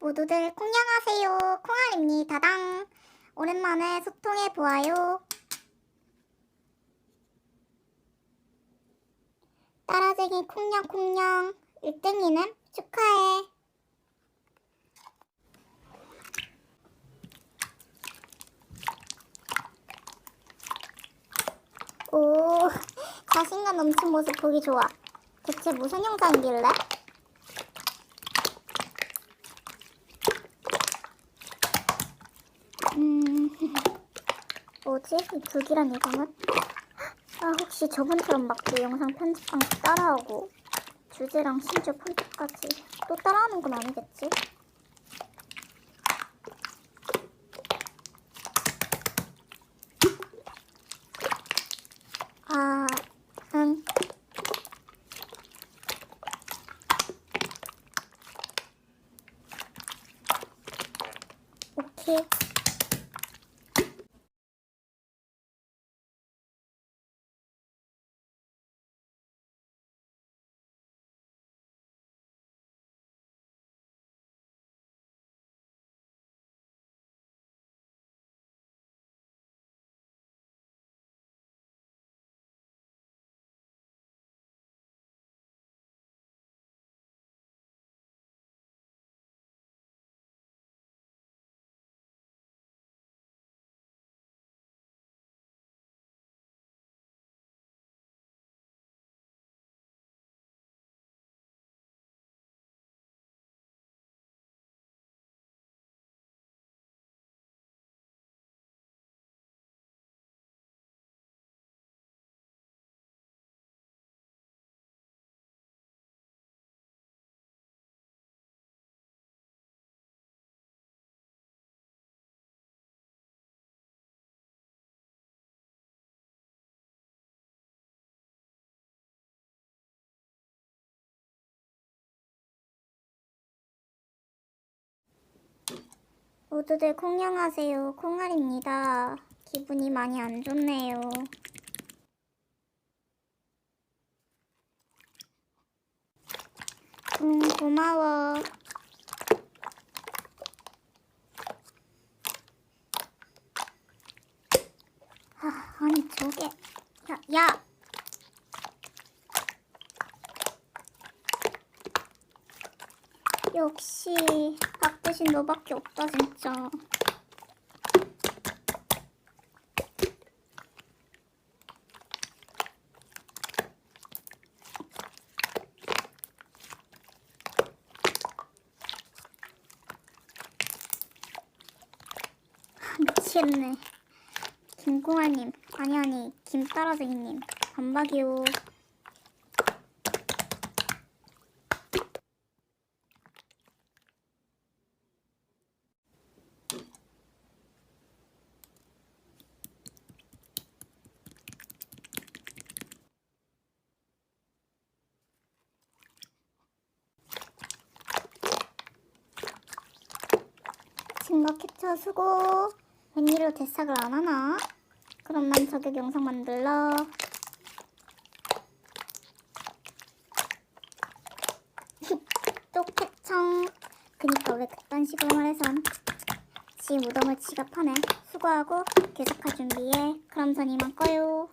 모두들 콩냥하세요. 콩알입니다. 당. 오랜만에 소통해 보아요. 따라쟁이 콩냥콩냥 1등이는 축하해. 오, 자신감 넘친 모습 보기 좋아. 대체 무슨 영상이길래? 뭐지? 이 불길한 예감은? 아, 혹시 저번처럼 막내 영상 편집방 따라하고 주제랑 심지어 폰트까지 또 따라하는 건 아니겠지? 아, 응. 오케이. 모두들 콩냥하세요. 콩알입니다. 기분이 많이 안 좋네요. 응, 고마워. 아, 아니 저게 야, 야. 역시 박 대신 너밖에 없다 진짜. 미치겠네. 김공아님, 아니 아니 김따라쟁이님, 반박이요. 캡처 수고. 웬일로 대싹을 안 하나? 그럼 난 저격 영상 만들러. 또 캡청. 그니까 왜 그딴 식으로 말해선. 지 무덤을 지갑하네. 수고하고 계속할 준비해. 그럼 전 이만 꺼요.